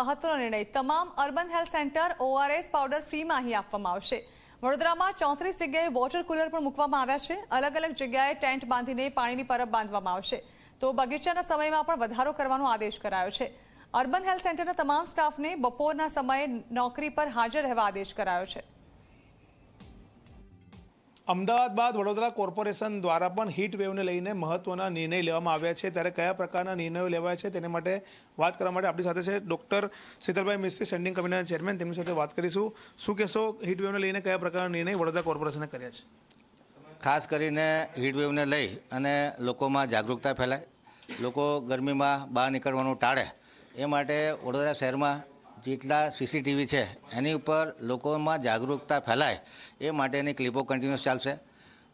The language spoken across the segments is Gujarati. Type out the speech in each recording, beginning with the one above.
મહત્વનો નિર્ણય તમામ urban health centre ORS powder ફ્રીમાં અહીં આપવામાં આવશે. વડોદરામાં ચોત્રીસ જગ્યાએ વોટર કુલર પણ મૂકવામાં આવ્યા છે. અલગ અલગ જગ્યાએ ટેન્ટ બાંધીને પાણીની પરબ બાંધવામાં આવશે. તો બગીચાના સમયમાં પણ વધારો કરવાનો આદેશ કરાયો છે. અર્બન હેલ્થ સેન્ટરના તમામ સ્ટાફને બપોરના સમયે નોકરી પર હાજર રહેવા આદેશ કરાયો છે. અમદાવાદ બાદ વડોદરા કોર્પોરેશન દ્વારા પણ હીટ વેવને લઈને મહત્વના નિર્ણય લેવામાં આવ્યા છે. ત્યારે કયા પ્રકારના નિર્ણયો લેવાયા છે તેને માટે વાત કરવા માટે આપણી સાથે છે ડૉક્ટર શીતલભાઈ મિસ્ત્રી સ્ટેન્ડિંગ કમિટીના ચેરમેન. તેમની સાથે વાત કરીશું. શું કહેશો, હીટ વેવને લઈને કયા પ્રકારના નિર્ણય વડોદરા કોર્પોરેશને કર્યા છે? ખાસ કરીને હીટવેવને લઈ અને લોકોમાં જાગૃતતા ફેલાય, લોકો ગરમીમાં બહાર નીકળવાનું ટાળે, એ માટે વડોદરા શહેરમાં જેટલા સીસીટીવી છે, એની ઉપર લોકોમાં જાગૃતતા ફેલાય, એ માટેની ક્લિપો કન્ટિન્યુઅસ ચાલશે.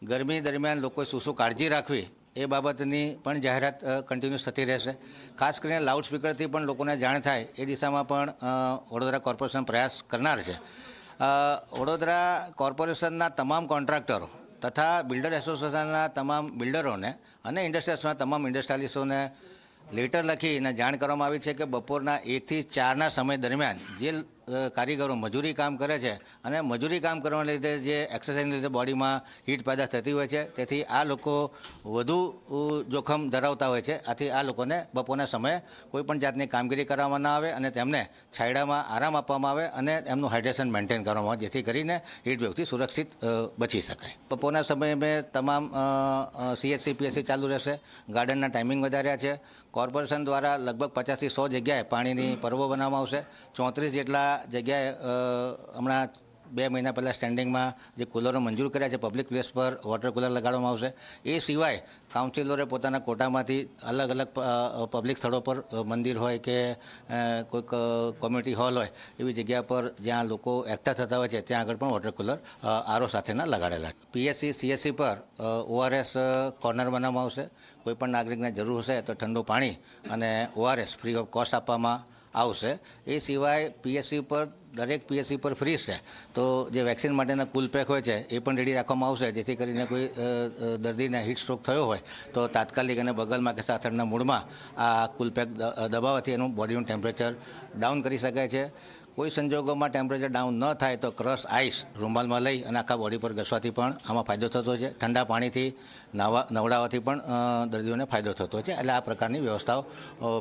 ગરમી દરમિયાન લોકોએ શું શું કાળજી રાખવી, એ બાબતની પણ જાહેરાત કન્ટિન્યુઅસ થતી રહેશે. ખાસ કરીને લાઉડ સ્પીકરથી પણ લોકોને જાણ થાય, એ દિશામાં પણ વડોદરા કોર્પોરેશન પ્રયાસ કરનાર છે. વડોદરા કોર્પોરેશનના તમામ કોન્ટ્રાક્ટરો તથા બિલ્ડર એસોસિએશનના તમામ બિલ્ડરોને અને ઇન્ડસ્ટ્રીઝના તમામ ઇન્ડસ્ટ્રીયાલિસ્ટોને લેટર લખી અને જાણ કરવામાં આવી છે કે બપોરના એકથી ચારના સમય દરમિયાન જે કારીગરો મજૂરી કામ કરે છે અને મજૂરી કામ કરવાને લીધે જે એક્સરસાઇઝને લીધે બોડીમાં હીટ પેદા થતી હોય છે, તેથી આ લોકો વધુ જોખમ ધરાવતા હોય છે. આથી આ લોકોને બપોરના સમયે કોઈપણ જાતની કામગીરી કરવામાં ના આવે અને તેમને છાયડામાં આરામ આપવામાં આવે અને એમનું હાઇડ્રેશન મેન્ટેન કરવામાં આવે, જેથી કરીને હીટ વેવથી સુરક્ષિત બચી શકાય. બપોરના સમયે મેં તમામ સીએચસી પીએચસી ચાલુ રહેશે. ગાર્ડનના ટાઈમિંગ વધાર્યા છે. કોર્પોરેશન દ્વારા લગભગ પચાસથી સો જગ્યાએ પાણીની પરબો બનાવવામાં આવશે. ચોત્રીસ જેટલા જગ્યાએ હમણાં બે મહિના પહેલાં સ્ટેન્ડિંગમાં જે કુલરો મંજૂર કર્યા છે પબ્લિક પ્લેસ પર વોટર કુલર લગાડવામાં આવશે, એ સિવાય કાઉન્સિલરે પોતાના કોટામાંથી અલગ અલગ પબ્લિક સ્થળો પર મંદિર હોય કે કોઈક કોમ્યુનિટી હોલ હોય, એવી જગ્યા પર જ્યાં લોકો એકઠા થતા હોય છે, ત્યાં આગળ પણ વોટર કુલર આરો સાથેના લગાડેલા છે. પીએસસી સીએસસી પર ઓઆરએસ કોર્નર બનાવવામાં આવશે. કોઈપણ નાગરિકને જરૂર હશે તો ઠંડુ પાણી અને ઓઆરએસ ફ્રી ઓફ કોસ્ટ આપવામાં આવશે. એ સિવાય પીએસસી પર, દરેક પીએસસી પર ફ્રી છે. તો જે વેક્સિન માટેના કુલ પેક હોય છે, એ પણ રેડી રાખવામાં આવશે. જેથી કરીને કોઈ દર્દીને હીટ સ્ટ્રોક થયો હોય, તો તાત્કાલિક અને બગલમાં કે સાથળના મૂળમાં આ કુલ પેક દબાવવાથી એનું બોડીનું ટેમ્પરેચર ડાઉન કરી શકાય છે. કોઈ સંજોગોમાં ટેમ્પરેચર ડાઉન ન થાય તો ક્રશ આઈસ રૂમાલમાં લઈ અને આખા બોડી પર ઘસવાથી પણ આમાં ફાયદો થતો છે. ઠંડા પાણીથી નવા નવડાવવાથી પણ દર્દીઓને ફાયદો થતો છે. એટલે આ પ્રકારની વ્યવસ્થાઓ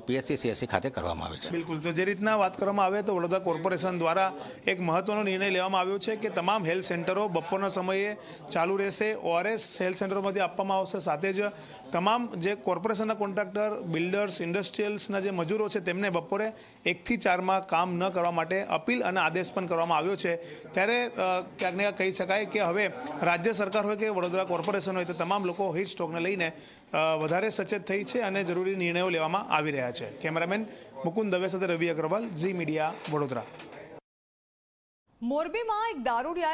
પીએચસી સીએસસી ખાતે કરવામાં આવે છે. બિલકુલ. તો જે રીતના વાત કરવામાં આવે તો વડોદરા કોર્પોરેશન દ્વારા એક મહત્વનો નિર્ણય લેવામાં આવ્યો છે કે તમામ હેલ્થ સેન્ટરો બપોરના સમયે ચાલુ રહેશે. ઓઆરએસ હેલ્થ સેન્ટરોમાંથી આપવામાં આવશે. સાથે જ તમામ જે કોર્પોરેશનના કોન્ટ્રાક્ટર, બિલ્ડર્સ, ઇન્ડસ્ટ્રીયલ્સના જે મજૂરો છે તેમને બપોરે એકથી ચારમાં કામ ન કરવા માટે અપીલ અને આદેશ પણ કરવામાં આવ્યો છે. ત્યારે ક્યાંક ને કહી શકાય કે હવે રાજ્ય સરકાર હોય કે વડોદરા કોર્પોરેશન હોય, તો તમામ લોકો હીટ સ્ટ્રોકને લઈને વધારે સચેત થઈ છે અને જરૂરી નિર્ણયો લેવામાં આવી રહ્યા છે. કેમેરામેન મુકુંદ દવે સાથે રવિ અગ્રવાલ, ઝી મીડિયા, વડોદરા. મોરબીમાં એક દારૂડિયાએ